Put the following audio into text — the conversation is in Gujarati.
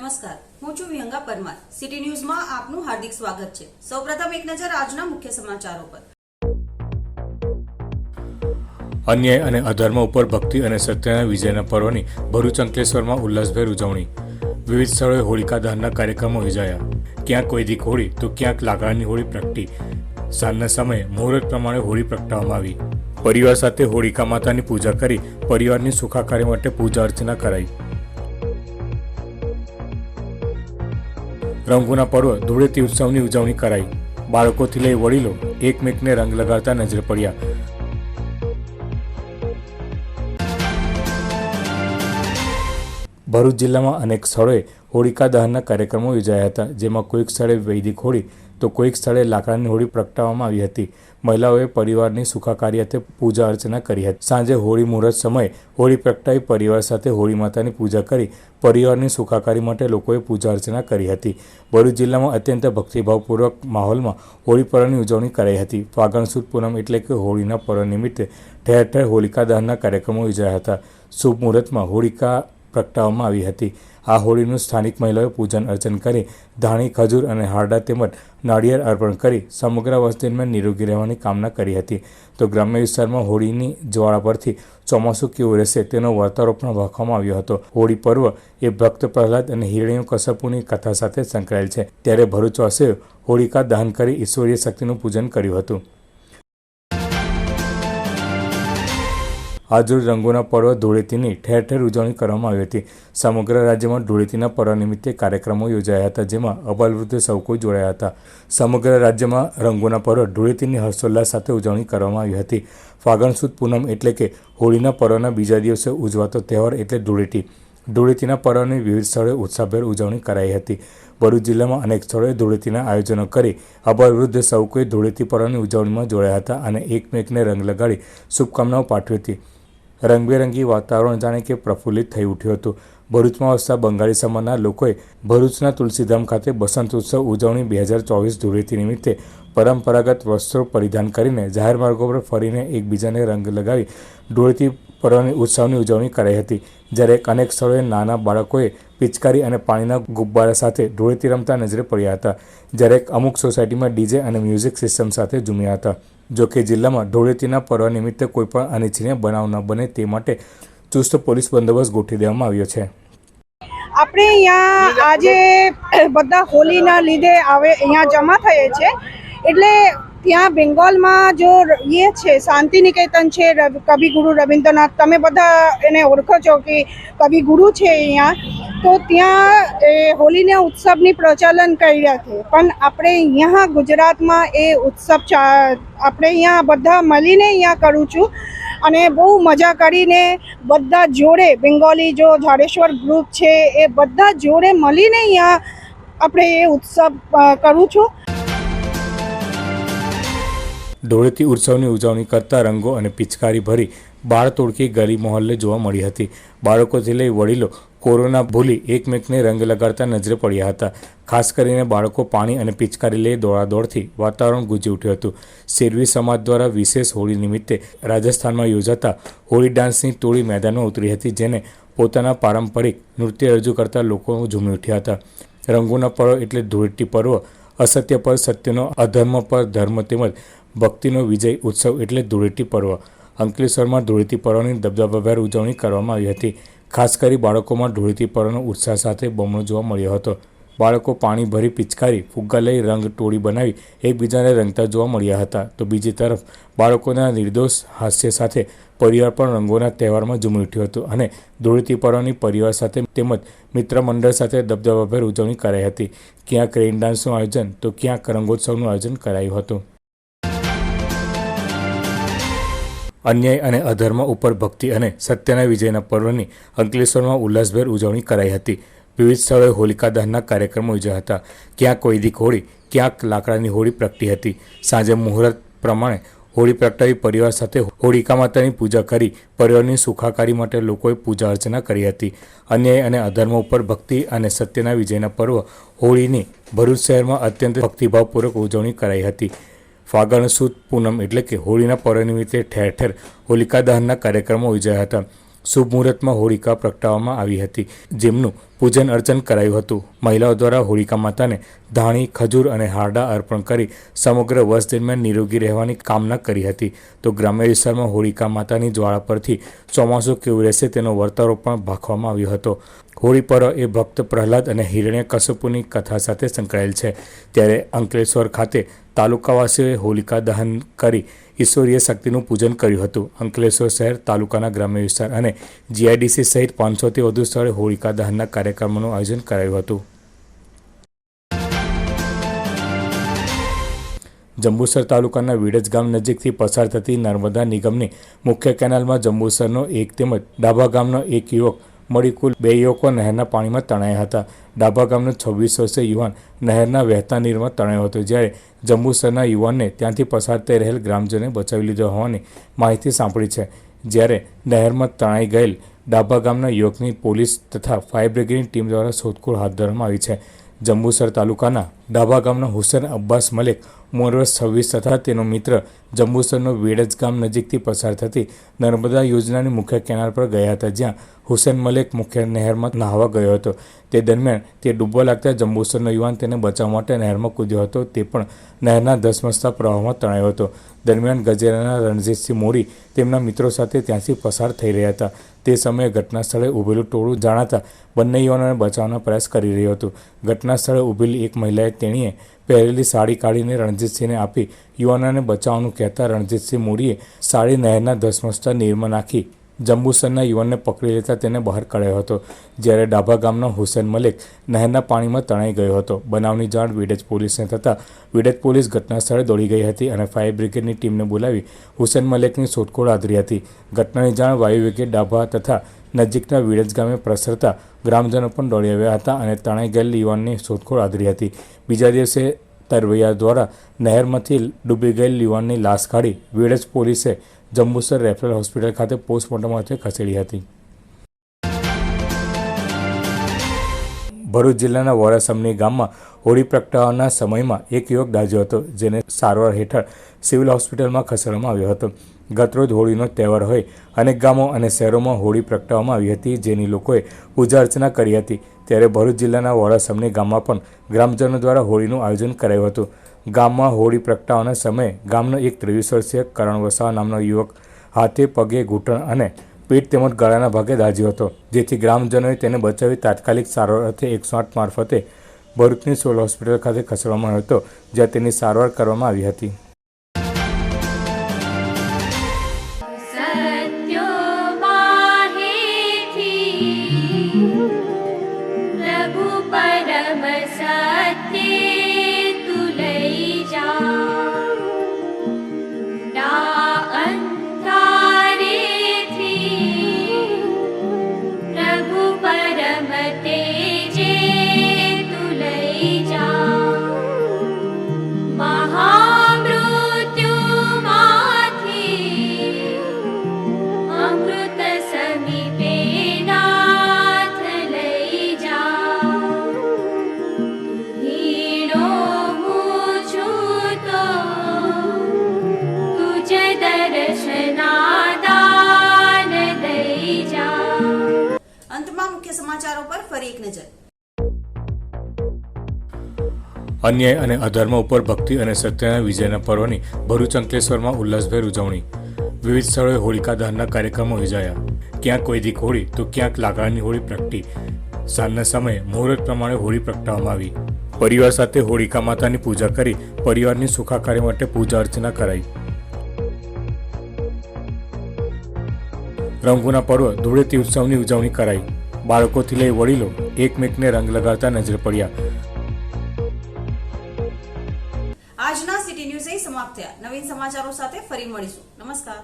નમસ્કાર. હું છું વિહંગા પરમાર. સિટી ન્યૂઝમાં આપનું હાર્દિક સ્વાગત છે. સૌપ્રથમ એક નજર આજના મુખ્ય સમાચારો પર. અન્યાય અને અધર્મ ઉપર ભક્તિ અને સત્યના વિજયના પર્વની ભરૂચ અંકલેશ્વરમાં ઉલ્લાસભેર ઉજવણી. વિવિધ સ્થળોએ હોળિકા દહનના કાર્યક્રમો યોજાયા. ક્યાંક વૈદિક હોળી તો ક્યાંક લાકડાની હોળી પ્રગટી. સાંજના સમયે મુહૂર્ત પ્રમાણે હોળી પ્રગટાવવામાં આવી. પરિવાર સાથે હોળિકા માતાની પૂજા કરી પરિવારની સુખાકારી માટે પૂજા અર્ચના કરાઈ. રંગોના પર્વ ધૂળેટી ઉત્સવની ઉજવણી કરાઈ. બાળકોથી લઈ વડીલો એકમેકને રંગ લગાડતા નજરે પડ્યા. ભરૂચ જિલ્લામાં અનેક સ્થળોએ હોળિકા દહનના કાર્યક્રમો યોજાયા હતા, જેમાં કોઈક સ્થળે વૈદિક હોળી, તો કોઈક સ્થળે લાકડાની હોળી પ્રગટાવવામાં આવી હતી. મહિલાઓએ પરિવારની સુખાકારી અર્થે પૂજા અર્ચના કરી હતી. સાંજે હોળી મુહૂર્ત સમયે હોળી પ્રગટાવી પરિવાર સાથે હોળી માતાની પૂજા કરી પરિવારની સુખાકારી માટે લોકોએ પૂજા અર્ચના કરી હતી. ભરૂચ જિલ્લામાં અત્યંત ભક્તિભાવપૂર્વક માહોલમાં હોળી પર્વની ઉજવણી કરાઈ હતી. ફાગણ સુદ પૂનમ એટલે કે હોળીના પર્વ નિમિત્તે ઠેર ઠેર હોલિકા દહનના કાર્યક્રમો યોજાયા હતા. શુભ મુહૂર્તમાં હોળિકા પ્રગટાવવામાં આવી હતી. આ હોળીનું સ્થાનિક મહિલાઓએ પૂજન અર્ચન કરી ધાણી, ખજૂર અને હારડા તેમજ નાળિયેર અર્પણ કરી સમગ્ર વસ્તી દરમિયાન નિરોગી રહેવાની કામના કરી હતી. તો ગ્રામ્ય વિસ્તારમાં હોળીની જ્વાળા પરથી ચોમાસું કેવું રહેશે તેનો વર્તારો પણ વખવામાં આવ્યો હતો. હોળી પર્વ એ ભક્ત પ્રહલાદ અને હિરણ્ય કશ્યપુની કથા સાથે સંકળાયેલ છે. ત્યારે ભરૂચવાસીઓએ હોળિકા દહન કરી ઈશ્વરીય શક્તિનું પૂજન કર્યું હતું. આજરોજ રંગોના પર્વ ધૂળેટીની ઠેર ઠેર ઉજવણી કરવામાં આવી હતી. સમગ્ર રાજ્યમાં ધૂળેટીના પર્વ નિમિત્તે કાર્યક્રમો યોજાયા હતા, જેમાં અબાલવૃદ્ધ સૌ કોઈ જોડાયા હતા. સમગ્ર રાજ્યમાં રંગોના પર્વ ધૂળેટીની હર્ષોલ્લાસ સાથે ઉજવણી કરવામાં આવી હતી. ફાગણ સુદ પૂનમ એટલે કે હોળીના પર્વના બીજા દિવસે ઉજવાતો તહેવાર એટલે ધૂળેટી. ધૂળેટીના પર્વની વિવિધ સ્થળોએ ઉત્સાહભેર ઉજવણી કરાઈ હતી. ભરૂચ જિલ્લામાં અનેક સ્થળોએ ધૂળેટીના આયોજનો કરી અબાલવૃદ્ધ સૌ કોઈ ધૂળેટી પર્વની ઉજવણીમાં જોડાયા હતા અને એકમેકને રંગ લગાડી શુભકામનાઓ પાઠવી હતી. રંગબેરંગી વાતાવરણ જાણે કે પ્રફુલ્લિત થઈ ઉઠ્યું હતું. ભરૂચમાં વસતા બંગાળી સમાજના લોકોએ ભરૂચના તુલસીધામ ખાતે બસંત ઉત્સવ ઉજવણી બે હજાર ચોવીસ ધૂળેટી નિમિત્તે પરંપરાગત વસ્ત્રો પરિધાન કરીને જાહેર માર્ગો પર ફરીને એકબીજાને રંગ લગાવી ધૂળેટી પર્વની ઉત્સવની ઉજવણી કરાઈ હતી. જ્યારે અનેક સ્થળોએ નાના બાળકોએ પિચકારી અને પાણીના ગુબ્બારા સાથે ધૂળેટી રમતા નજરે પડ્યા હતા. જ્યારે અમુક સોસાયટીમાં ડીજે અને મ્યુઝિક સિસ્ટમ સાથે ઝૂમ્યા હતા. જોકે જિલ્લામાં ધૂળેટીના પર્વ નિમિત્તે કોઈપણ અનિચ્છનીય બનાવ ન બને તે માટે ચુસ્ત પોલીસ બંદોબસ્ત ગોઠવી દેવામાં આવ્યો છે. આપણે અહીંયા આજે બધા હોલીના લીધે આવે અહીંયા જમા થઈએ છે. એટલે ત્યાં બેંગોલમાં જો એ છે શાંતિ નિકેતન છે કવિગુરુ રવિન્દ્રનાથ, તમે બધા એને ઓળખો છો કે કવિગુરુ છે અહીંયા. તો ત્યાં એ હોલીના ઉત્સવની પ્રચલન કર્યા છે. પણ આપણે અહીંયા ગુજરાતમાં એ ઉત્સવ આપણે અહીંયા બધા મળીને અહીંયા કરું છું. અને બહુ મજા કરીને બધા જોડે, બેંગોલી જો જાડેશ્વર ગ્રુપ છે, એ બધા જોડે મળીને અહીંયા આપણે એ ઉત્સવ કરું છું. ધૂળેટી ઉત્સવની ઉજવણી કરતા રંગો અને પિચકારી ભરી બાળ તોડકી ગલી મોહલ્લે જોવા મળી હતી. બાળકોથી લઈ વડીલો કોરોના ભૂલી એકમેકને રંગ લગાડતા નજરે પડ્યા હતા. ખાસ કરીને બાળકો પાણી અને પિચકારી લઈ દોડાદોડથી વાતાવરણ ગુંજી ઉઠ્યું હતું. શેરવી સમાજ દ્વારા વિશેષ હોળી નિમિત્તે રાજસ્થાનમાં યોજાતા હોળી ડાન્સની ટોળી મેદાનમાં ઉતરી હતી, જેને પોતાના પારંપરિક નૃત્ય રજૂ કરતા લોકો ઝૂમી ઉઠ્યા હતા. રંગોના પર્વ એટલે ધૂળેટી પર્વ અસત્ય પર સત્યનો અધર્મ પર ધર્મ તેમજ ભક્તિનો વિજય ઉત્સવ એટલે ધૂળેટી પર્વ. અંકલેશ્વરમાં ધૂળેટી પર્વની દબદબાભેર ઉજવણી કરવામાં આવી હતી. ખાસ કરી બાળકોમાં ધૂળેટી પર્વનો ઉત્સાહ સાથે બમણો જોવા મળ્યો હતો. બાળકો પાણી ભરી પિચકારી, ફુગ્ગા લઈ રંગ ટોળી બનાવી એકબીજાને રંગતા જોવા મળ્યા હતા. તો બીજી તરફ બાળકોના નિર્દોષ હાસ્ય સાથે પરિવાર પણ રંગોના તહેવારમાં ઝૂમી ઉઠ્યું હતું અને ધૂળેટી પર્વની પરિવાર સાથે તેમજ મિત્ર મંડળ સાથે દબદબાભેર ઉજવણી કરાઈ હતી. ક્યાંક રેઇન ડાન્સનું આયોજન, તો ક્યાંક રંગોત્સવનું આયોજન કરાયું હતું. અન્યાય અને અધર્મ ઉપર ભક્તિ અને સત્યના વિજયના પર્વની અંકલેશ્વરમાં ઉલ્લાસભેર ઉજવણી કરાઈ હતી. વિવિધ સ્થળોએ હોલિકા દહનના કાર્યક્રમો યોજ્યા હતા. ક્યાંક વૈદિક હોળી, ક્યાંક લાકડાની હોળી પ્રગટી હતી. સાંજે મુહૂર્ત પ્રમાણે હોળી પ્રગટાવી પરિવાર સાથે હોળિકા માતાની પૂજા કરી પરિવારની સુખાકારી માટે લોકોએ પૂજા અર્ચના કરી હતી. અન્યાય અને અધર્મ ઉપર ભક્તિ અને સત્યના વિજયના પર્વ હોળીની ભરૂચ શહેરમાં અત્યંત ભક્તિભાવપૂર્વક ઉજવણી કરાઈ હતી. ફાગણ સુદ પૂનમ એટલે કે હોળીના પર્વ નિમિત્તે ઠેર ઠેર હોલિકા દહનના કાર્યક્રમો યોજાયા હતા. શુભ મુહૂર્તમાં હોળિકા પ્રગટાવવામાં આવી હતી. જેમનું પૂજન અર્ચન કરાયું હતું. મહિલાઓ દ્વારા હોળિકા માતાને ધાણી, ખજૂર અને હારડા અર્પણ કરી સમગ્ર વર્ષ દરમિયાન નિરોગી રહેવાની કામના કરી હતી. તો ગ્રામ્ય વિસ્તારમાં હોળિકા માતાની જ્વાળા પરથી ચોમાસું કેવું રહેશે તેનો વર્તારો પણ ભાખવામાં આવ્યો હતો. હોળી પર્વ એ ભક્ત પ્રહલાદ અને હિરણ્ય કશ્યપુની કથા સાથે સંકળાયેલ છે. ત્યારે અંકલેશ્વર ખાતે તાલુકાવાસીઓએ હોલિકા દહન કરી ઈશ્વરીય શક્તિનું પૂજન કર્યું હતું. અંકલેશ્વર શહેર તાલુકાના ગ્રામ્ય વિસ્તાર અને જીઆઈડીસી સહિત પાંચસોથી વધુ સ્થળે હોળિકા દહનના કાર્યક્રમોનું આયોજન કરાયું હતું. જંબુસર તાલુકાના વિડજ ગામ નજીકથી પસાર થતી નર્મદા નિગમની મુખ્ય કેનાલમાં જંબુસરનો એક તેમજ ડાભા ગામનો એક યુવક મળી કુલ બે યુવકો નહેરના પાણીમાં તણાયા હતા. ડાભા ગામનો છવ્વીસ વર્ષીય યુવાન નહેરના વહેતા નીરમાં તણાયો હતો, જ્યારે જંબુસરના યુવાનને ત્યાંથી પસાર થઈ રહેલ ગ્રામજનોએ બચાવી લીધો હોવાની માહિતી સાંપડી છે. જ્યારે નહેરમાં તણાઈ ગયેલ ડાભા ગામના યુવકની પોલીસ તથા ફાયર બ્રિગેડની ટીમ દ્વારા શોધખોળ હાથ ધરવામાં આવી છે. જંબુસર તાલુકાના ડાભા ગામના હુસેન અબ્બાસ મલેક ઉંમર વર્ષ છવ્વીસ તથા તેનો મિત્ર જંબુસરનો વેડજ ગામ નજીકથી પસાર થતી નર્મદા યોજનાની મુખ્ય કેનાલ પર ગયા હતા, જ્યાં હુસેન મલેક મુખ્ય નહેરમાં નહાવા ગયો હતો. તે દરમિયાન તે ડૂબવા લાગતા જંબુસરનો યુવાન તેને બચાવવા માટે નહેરમાં કૂદ્યો હતો. તે પણ નહેરના ધસમસતા પ્રવાહમાં તણાયો હતો. દરમિયાન ગજેરાના રણજીતસિંહ મોરી તેમના મિત્રો સાથે ત્યાંથી પસાર થઈ રહ્યા હતા. તે સમયે ઘટના સ્થળે ઊભેલું ટોળું જાણાતા બંને યુવાનોને બચાવવાનો પ્રયાસ કરી રહ્યું હતું. ઘટના સ્થળે ઊભેલી એક મહિલાએ તેણીએ પહેરેલી સાડી કાઢીને રણજીતસિંહને આપી યુવાનોને બચાવવાનું કહેતા રણજીતસિંહ મૂડીએ સાડી નહેરના ધસમસતા નીરમાં નાખી. જંબુસરના યુવાનને પકડી લેતા તેને બહાર કાઢ્યો હતો. જ્યારે ડાભા ગામનો હુસેન મલિક નહેરના પાણીમાં તણાઈ ગયો હતો. બનાવની જાણ વિડજ પોલીસને થતાં વિડજ પોલીસ ઘટના સ્થળે દોડી ગઈ હતી અને ફાયર બ્રિગેડની ટીમને બોલાવી હુસેન મલિકની શોધખોળ આદરી હતી. ઘટનાની જાણ વાયુ બ્રિગેડ ડાભા તથા નજીકના વિડજ ગામે પ્રસરતા ગ્રામજનો પણ દોડી આવ્યા હતા અને તણાઈ ગયેલ યુવાનની શોધખોળ આદરી હતી. બીજા દિવસે તરવૈયા દ્વારા નહેરમાંથી ડૂબી ગયેલ યુવાનની લાશ કાઢી વેડજ પોલીસે જંબુસર રેફરલ હોસ્પિટલ ખાતે પોસ્ટમોર્ટમ અર્થે ખસેડી હતી. ભરૂચ જિલ્લાના વોરાસમની ગામમાં હોળી પ્રગટાવવાના સમયમાં એક યુવક દાજ્યો હતો, જેને સારવાર હેઠળ સિવિલ હોસ્પિટલમાં ખસેડવામાં આવ્યો હતો. ગતરોજ હોળીનો તહેવાર હોય, અનેક ગામો અને શહેરોમાં હોળી પ્રગટાવવામાં આવી હતી, જેની લોકોએ પૂજા અર્ચના કરી હતી. ત્યારે ભરૂચ જિલ્લાના વોરાસમની ગામમાં પણ ગ્રામજનો દ્વારા હોળીનું આયોજન કરાયું હતું. ગામમાં હોળી પ્રગટાવવાના સમયે ગામનો એક ત્રેવીસ વર્ષીય કરણ વસાવા નામનો યુવક હાથે પગે ઘૂંટણ અને પીઠ તેમજ ગળાના ભાગે દાઝ્યો હતો, જેથી ગ્રામજનોએ તેને બચાવી તાત્કાલિક સારવાર અર્થે એકસો આઠ મારફતે ભરૂચની સોલ હોસ્પિટલ ખાતે ખસેડવામાં આવ્યો હતો, જ્યાં તેની સારવાર કરવામાં આવી હતી. महते સમાચારો પર ફરી એક નજર. અન્યાય અને અધર્મ ઉપર ભક્તિ અને સત્યના વિજયના પર્વની ભરૂચ અંકલેશ્વરમાં ઉલ્લાસભેર ઉજવણી. વિવિધ સ્થળોએ હોળિકા દહનના કાર્યક્રમો યોજાયા. ક્યાંક વૈદિક હોળી તો ક્યાંક લાકડાની હોળી પ્રગટી. સાંજના સમયે મુહૂર્ત પ્રમાણે હોળી પ્રગટાવવામાં આવી. પરિવાર સાથે હોળિકા માતાની પૂજા કરી પરિવારની સુખાકારી માટે પૂજા અર્ચના કરાઈ. રંગોના પર્વ ધૂળેટી ઉત્સવની ઉજવણી કરાઈ. બાળકોથી લઈ વડીલો એકમેકને રંગ લગાડતા નજર પડ્યા. આજના સિટી ન્યૂઝ સમાપ્ત થયા. નવીન સમાચારો સાથે ફરી મળીશું. નમસ્કાર.